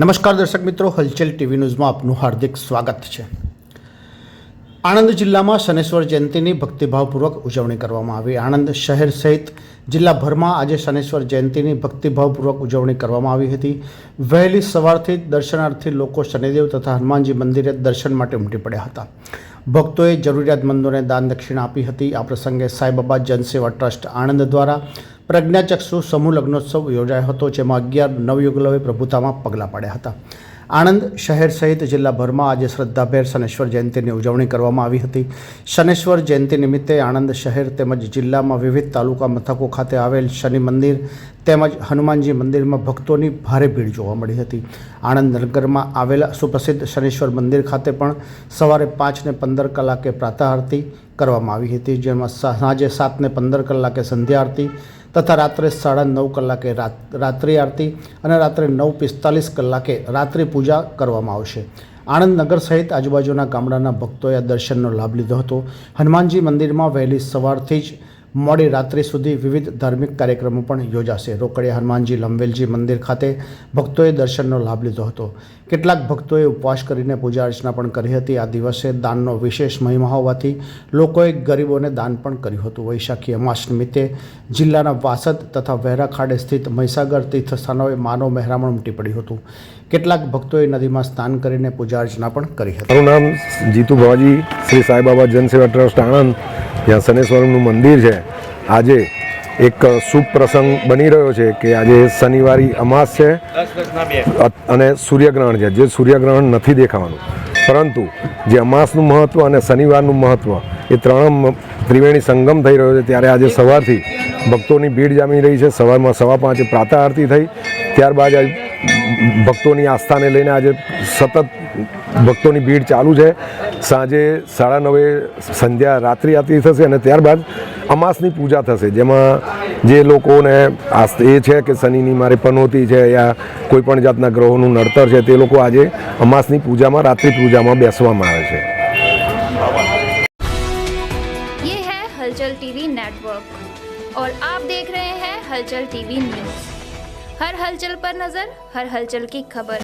નમસ્કાર દર્શક મિત્રો, હલચલ ટીવી ન્યૂઝમાં આપનું હાર્દિક સ્વાગત છે. આણંદ જિલ્લામાં શનેશ્વર જયંતિની ભક્તિભાવપૂર્વક ઉજવણી કરવામાં આવી. આણંદ શહેર સહિત જિલ્લાભરમાં આજે શનેશ્વર જયંતિની ભક્તિભાવપૂર્વક ઉજવણી કરવામાં આવી હતી. વહેલી સવારથી દર્શનાર્થી લોકો શનિદેવ તથા હનુમાનજી મંદિરે દર્શન માટે ઉમટી પડ્યા હતા. ભક્તોએ જરૂરિયાતમંદોને દાન દક્ષિણા આપી હતી. આ પ્રસંગે સાંઈબાબા જનસેવા ટ્રસ્ટ આણંદ દ્વારા પ્રજ્ઞાચક્ષુ સમૂહ લગ્નોત્સવ યોજાયો હતો, જેમાં અગિયાર નવયુગલોએ પ્રભુતામાં પગલાં પાડ્યા હતા. આણંદ શહેર સહિત જિલ્લાભરમાં આજે શ્રદ્ધાભેર શનેશ્વર જયંતિની ઉજવણી કરવામાં આવી હતી. શનેશ્વર જયંતિ નિમિત્તે આણંદ શહેર તેમજ જિલ્લામાં વિવિધ તાલુકા મથકો ખાતે આવેલ શનિ મંદિર તેમજ હનુમાનજી મંદિરમાં ભક્તોની ભારે ભીડ જોવા મળી હતી. આણંદ નગરમાં આવેલા સુપ્રસિદ્ધ શનેશ્વર મંદિર ખાતે પણ સવારે પાંચને પંદર કલાકે પ્રાતઃ આરતી કરવામાં આવી હતી, જેમાં સાંજે સાતને પંદર કલાકે સંધ્યા આરતી તથા રાત્રે સાડા નવ કલાકે રાત- રાત્રિ આરતી અને રાત્રે નવ પિસ્તાલીસ કલાકે રાત્રિ પૂજા કરવામાં આવશે. આણંદ નગર સહિત આજુબાજુના ગામડાના ભક્તોએ આ દર્શનનો લાભ લીધો હતો. હનુમાનજી મંદિરમાં વહેલી સવારથી જ મોડી રાત્રિ સુધી વિવિધ ધાર્મિક કાર્યક્રમો પણ યોજાશે. રોકડિયા હનુમાનજી લંબેલજી મંદિર ખાતે ભક્તોએ દર્શનનો લાભ લીધો હતો. કેટલાક ભક્તોએ ઉપવાસ કરીને પૂજા અર્ચના પણ કરી હતી. આ દિવસે દાનનો વિશેષ મહિમા હોવાથી લોકોએ ગરીબોને દાન પણ કર્યું હતું. વૈશાખી અમાસ નિમિત્તે જિલ્લાના વાસદ તથા વહેરા ખાડે સ્થિત મહીસાગર તીર્થસ્થાનોએ માનવ મહેરામણ ઉમટી પડ્યું હતું. કેટલાક ભક્તોએ નદીમાં સ્નાન કરીને પૂજા અર્ચના પણ કરી હતી. મારું નામ જીતુ ભાવાજી શ્રી સાંઈબાબા જનસેવા ટ્રસ્ટ આણંદ. જ્યાં શનેશ્વરનું મંદિર છે. આજે એક શુભ પ્રસંગ બની રહ્યો છે કે આજે શનિવારી અમાસ છે. અને સૂર્યગ્રહણ છે. જે સૂર્યગ્રહણ નથી દેખાવાનું. પરંતુ જે અમાસનું મહત્ત્વ અને શનિવારનું મહત્ત્વ એ ત્રણ ત્રિવેણી સંગમ થઈ રહ્યો છે. ત્યારે આજે સવારથી ભક્તોની ભીડ જામી રહી છે. સવારમાં સવા પાંચે પ્રાતઃ આરતી થઈ. ત્યારબાદ ભક્તોની આસ્થાને લઈને આજે સતત ભક્તોની ભીડ ચાલુ છે સાંજે સાડા નવે સંધ્યા રાત્રિ આરતી થશે અને ત્યારબાદ અમાસની પૂજા થશે જેમાં જે લોકોને આસ્થ એ છે કે શનિની મારે પનોતી છે યા કોઈ પણ જાતના ગ્રહોનું નડતર છે તે લોકો આજે અમાસની પૂજામાં રાત્રિ પૂજામાં બેસવામાં આવે છે ये है हलचल टीवी नेटवर्क और आप देख रहे हैं हलचल टीवी न्यूज हर हलचल पर नजर हर हलचल की खबर